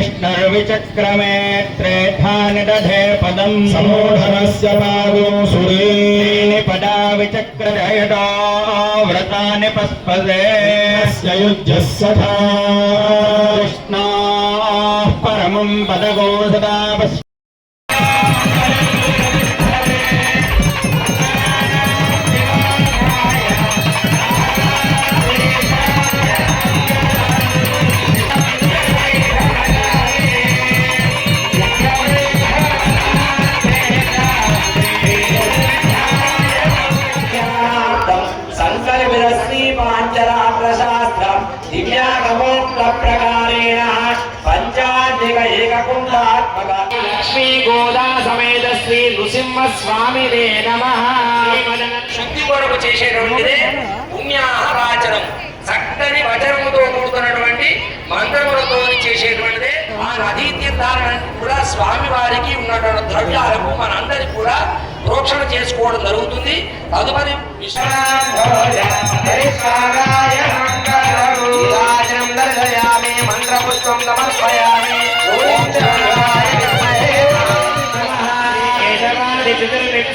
विष्णुर्विचक्रमे त्रेधा निदधे पदम् समूढनस्य पादो सुरेणि पदा विचक्रजयटा व्रतानि पस्पदे युद्धः सदा कृष्णाः परमम् पदगो सदा శ్రీ నృసింహ నమ శుద్ధి కొరకు చేసేటువంటిదే పుణ్యాహవాచనం చక్కని వచనముతో కూడుకున్నటువంటి మంత్రములతో చేసేటువంటిదే ఆ నదీ తీర్థాలను కూడా స్వామి వారికి ఉన్నటువంటి ద్రవ్యాలకు మనందరికి కూడా ప్రోక్షణ చేసుకోవడం జరుగుతుంది. తదుపరి విశ్వ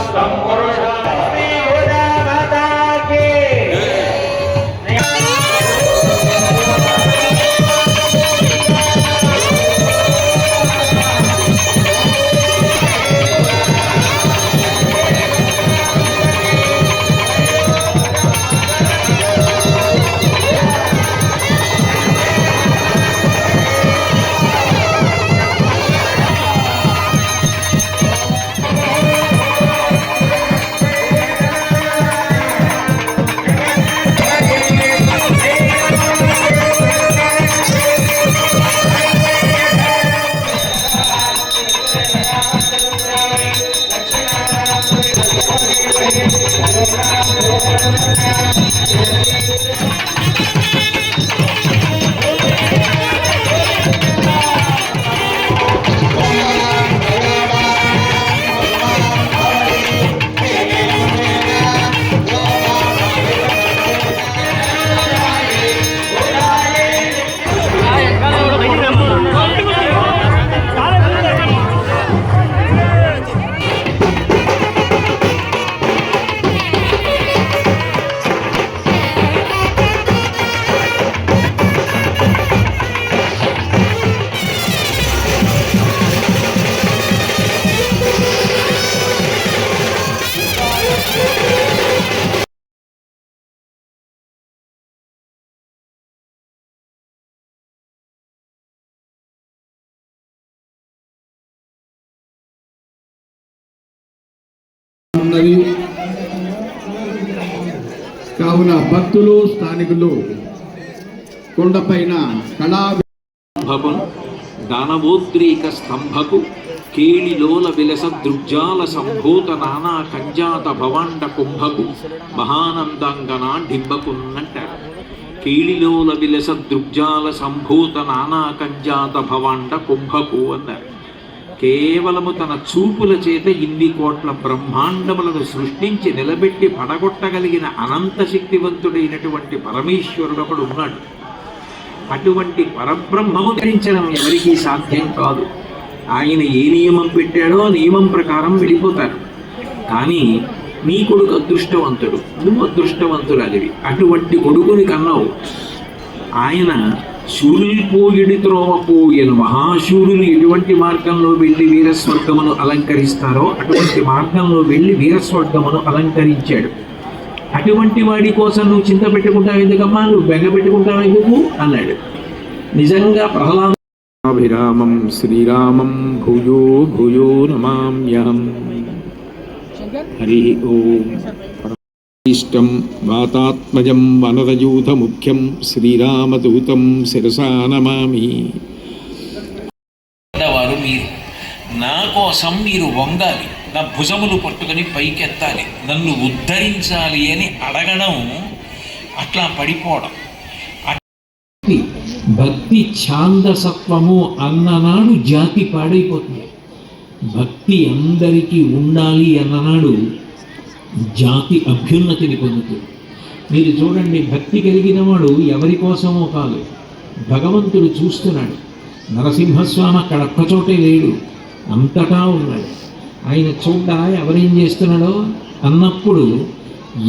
ইসলাম ఉన్నది. కావున భక్తులు స్థానికులు కొండపైన కళా స్తంభపు దానవోద్రేక స్తంభకు కేళిలోల విలస దృగ్జాల సంభూత నానా కంజాత భవాండ కుంభకు మహానందంగనా డింబకున్నంటారు కేళిలోల విలస దృగ్జాల సంభూత నానా కంజాత భవాండ కుంభకు అన్నారు. కేవలము తన చూపుల చేత ఇన్ని కోట్ల బ్రహ్మాండములను సృష్టించి నిలబెట్టి పడగొట్టగలిగిన అనంత శక్తివంతుడైనటువంటి పరమేశ్వరుడు ఒకడు ఉన్నాడు. అటువంటి పరబ్రహ్మము ధరించడం ఎవరికీ సాధ్యం కాదు. ఆయన ఏ నియమం పెట్టాడో ఆ నియమం ప్రకారం వెళ్ళిపోతారు. కానీ నీ కొడుకు అదృష్టవంతుడు నువ్వు అదృష్టవంతురాలివి. అటువంటి కొడుకుని కన్నావు. ఆయన శూరులు పోయిడి త్రోవ పోయను మహాశూరులు ఎటువంటి మార్గంలో వెళ్ళి వీరస్వర్గమును అలంకరిస్తారో అటువంటి మార్గంలో వెళ్ళి వీరస్వర్గమును అలంకరించాడు. అటువంటి వాడి కోసం నువ్వు చింత పెట్టుకుంటావు ఎందుకమ్మా? నువ్వు బెంగ పెట్టుకుంటావు ఎందుకు? అన్నాడు. నిజంగా ప్రహ్లాద అభిరామం శ్రీరామం భూయో భూయో నమామ్యహం. హరి ఓం. ఇష్టం వాతాత్మజం వనరయూథముఖ్యం శ్రీరామదూతం శిరసా నమామి. వారు మీరు నా కోసం మీరు వంగాలి నా భుజములు పట్టుకొని పైకెత్తాలి నన్ను ఉద్ధరించాలి అని అడగడం అట్లా పడిపోవడం. భక్తి భక్తి ఛాందసత్వము అన్ననాడు జాతి పాడైపోతుంది. భక్తి అందరికీ ఉండాలి అన్ననాడు జాతి అభ్యున్నతిని పొందుతుంది మీరు చూడండి భక్తి కలిగిన వాడు ఎవరి కోసమో కాదు భగవంతుడు చూస్తున్నాడు. నరసింహస్వామి అక్కడ ఒక్కచోటే లేడు అంతటా ఉన్నాడు. ఆయన చూడ ఎవరేం చేస్తున్నాడో? అన్నప్పుడు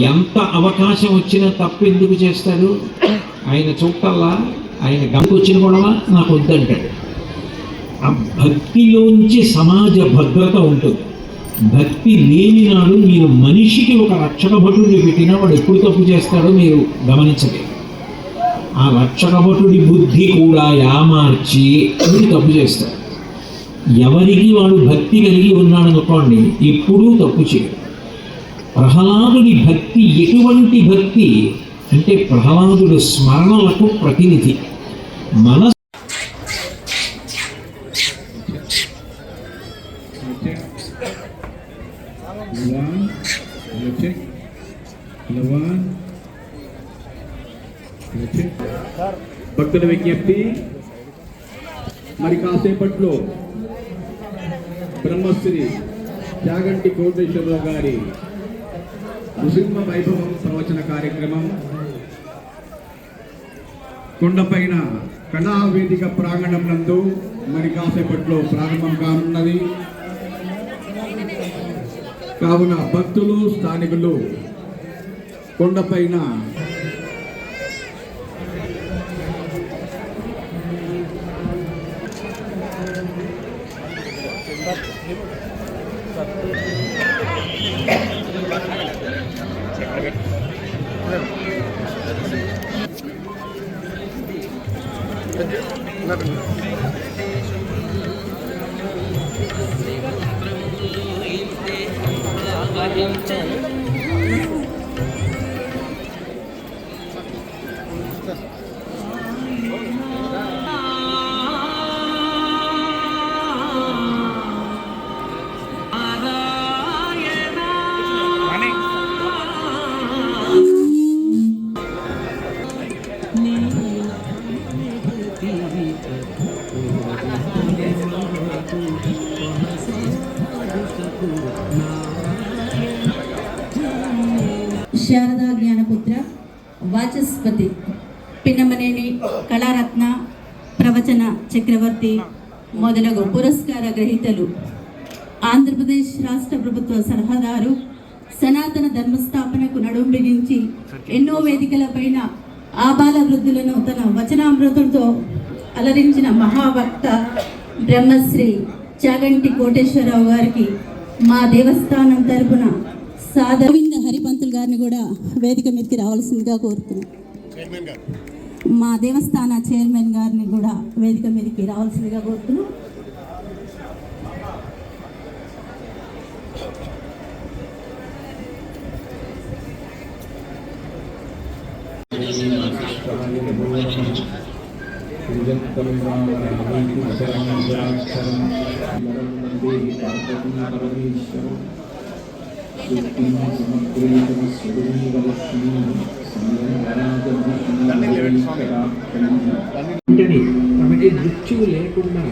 ఎంత అవకాశం వచ్చినా తప్పు ఎందుకు చేస్తాడు? ఆయన చూడల్లా ఆయన గమకు వచ్చిన గొడవ నాకు వద్దంటాడు. ఆ భక్తిలోంచి సమాజ భద్రత ఉంటుంది. భక్తి లేని నాడు మీరు మనిషికి ఒక రక్షక భటుడిని పెట్టినా వాడు ఎప్పుడు తప్పు చేస్తాడో మీరు గమనించలేదు. ఆ రక్షక భటుడి బుద్ధి కూడా యామార్చి అని తప్పు చేస్తాడు ఎవరికి వాడు భక్తి కలిగి ఉన్నాడనుకోండి ఎప్పుడూ తప్పు చేయడు. ప్రహ్లాదుడి భక్తి ఎటువంటి భక్తి? అంటే ప్రహ్లాదుడు స్మరణలకు ప్రతినిధి. మన భక్తుల విజ్ఞప్తి. మరి కాసేపట్లో బ్రహ్మశ్రీ చాగంటి కోటేశ్వరరావు గారి నృసింహ వైభవం ప్రవచన కార్యక్రమం. కొండపైన కళావేదిక ప్రాంగణం నందు మరి కాసేపట్లో ప్రారంభం కానున్నది. కావున భక్తులు స్థానికులు కొండపైన చక్రవర్తి మొదలగు పురస్కార గ్రహీతలు ఆంధ్రప్రదేశ్ రాష్ట్ర ప్రభుత్వ సలహాదారు సనాతన ధర్మస్థాపనకు నడుం బిగించి ఎన్నో వేదికలపైన ఆబాల వృద్ధులను తన వచనామృతంతో అలరించిన మహావక్త బ్రహ్మశ్రీ చాగంటి కోటేశ్వరరావు గారికి మా దేవస్థానం తరపున సాధవింద హరిపంతులు గారిని కూడా వేదిక మీదకి రావాల్సిందిగా కోరుతున్నాం. మా దేవస్థాన చైర్మన్ గారిని కూడా వేదిక మీదకి రావాల్సిందిగా కోరుతున్నాం. వెంటనే తమకి మృత్యువు లేకుండా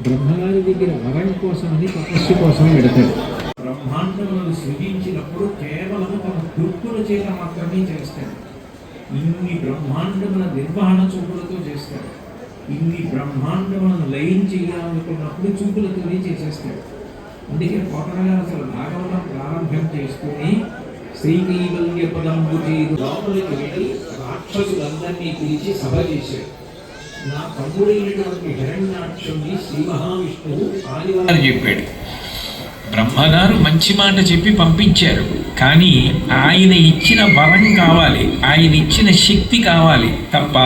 బ్రహ్మగారి దగ్గర వరం కోసమని తపస్సు కోసం పెడతాడు బ్రహ్మాండములను సృజించినప్పుడు కేవలం తమ దుర్గుల చేత మాత్రమే చేస్తాడు ఇన్ని బ్రహ్మాండముల నిర్వహణ చూపులతో చేస్తాడు ఇన్ని బ్రహ్మాండములను లయం చేయాలనుకున్నప్పుడు చూపులతోనే చేసేస్తాడు అందుకే కోటగా అసలు భాగవతం ప్రారంభం చేసుకుని శ్రీకైవల్య పదంబు లోపలికి వెళ్ళి రాక్షసులందరినీ పిలిచి సభ చేశాడు. నా తమ్ముడైనటువంటి హిరణ్యాక్షుణ్ణి శ్రీ మహావిష్ణువు ఆదివారం అని చెప్పాడు. బ్రహ్మగారు మంచి మాట చెప్పి పంపించారు. కానీ ఆయన ఇచ్చిన వరం కావాలి. ఆయన ఇచ్చిన శక్తి కావాలి తప్ప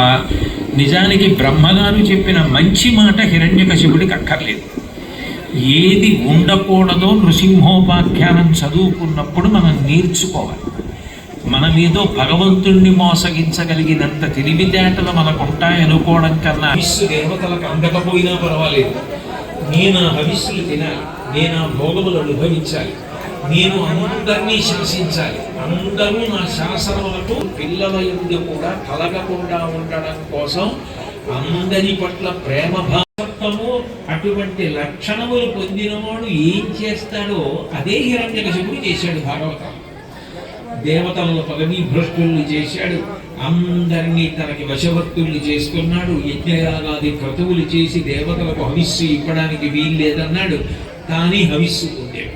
నిజానికి బ్రహ్మగారు చెప్పిన మంచి మాట హిరణ్యకశిపుడికి అక్కర్లేదు. ఏది ఉండకూడదో నృసింహోపాఖ్యానం చదువుకున్నప్పుడు మనం నేర్చుకోవాలి. మన మీదో భగవంతుణ్ణి మోసగించగలిగినంత తెలివితేటలు మనకు ఉంటాయనుకోవడం కన్నా హవిస్సు దేవతలకు అందకపోయినా పర్వాలేదు. నేను ఆ హవిస్సులు తినాలి. నేను ఆ భోగములు అనుభవించాలి. నేను అందరినీ శాసించాలి. అందరూ నా శాసనములకు పిల్లల ఎందు కూడా కలగకుండా ఉండడం కోసం అందరి పట్ల ప్రేమ భావత్వము అటువంటి లక్షణములు పొందినవాడు ఏం చేస్తాడో అదే హిరణ్యకశిపుడు చేశాడు భాగవతం. దేవతలను పగని భ్రష్టుల్ని చేశాడు. అందరినీ తనకి వశవర్తుల్ని చేసుకున్నాడు యజ్ఞయాగాది క్రతువులు చేసి దేవతలకు హవిస్సు ఇవ్వడానికి వీలు లేదన్నాడు తానే హవిస్సు పొందాడు.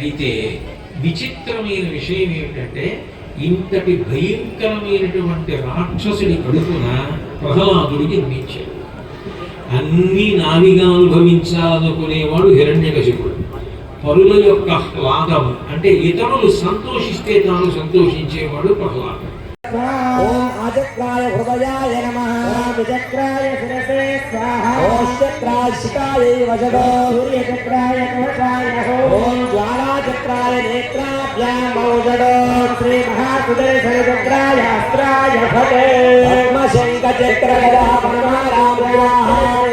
అయితే విచిత్రమైన విషయం ఏమిటంటే ఇంతటి భయంకరమైనటువంటి రాక్షసుడి కడుపున ప్రహ్లాదుడికి జన్మించాడు అన్నీ నావిగా అనుభవించాలనుకునేవాడు హిరణ్యకశిపుడు. పరుల యొక్క లాభము అంటే ఇతరులు సంతోషిస్తే తాను సంతోషించేవాడు ప్రహ్లాదు. ఓం అజక్రాయ హృదయాయ నమః. శిరసే స్వాహ. శిఖాయ సూర్యచక్రాయ జ్వాలాచక్రాయ శ్రీ మహాసుదర్శన చక్రాయ అస్త్రాయ భటే పద్మశంఖచక్ర గదా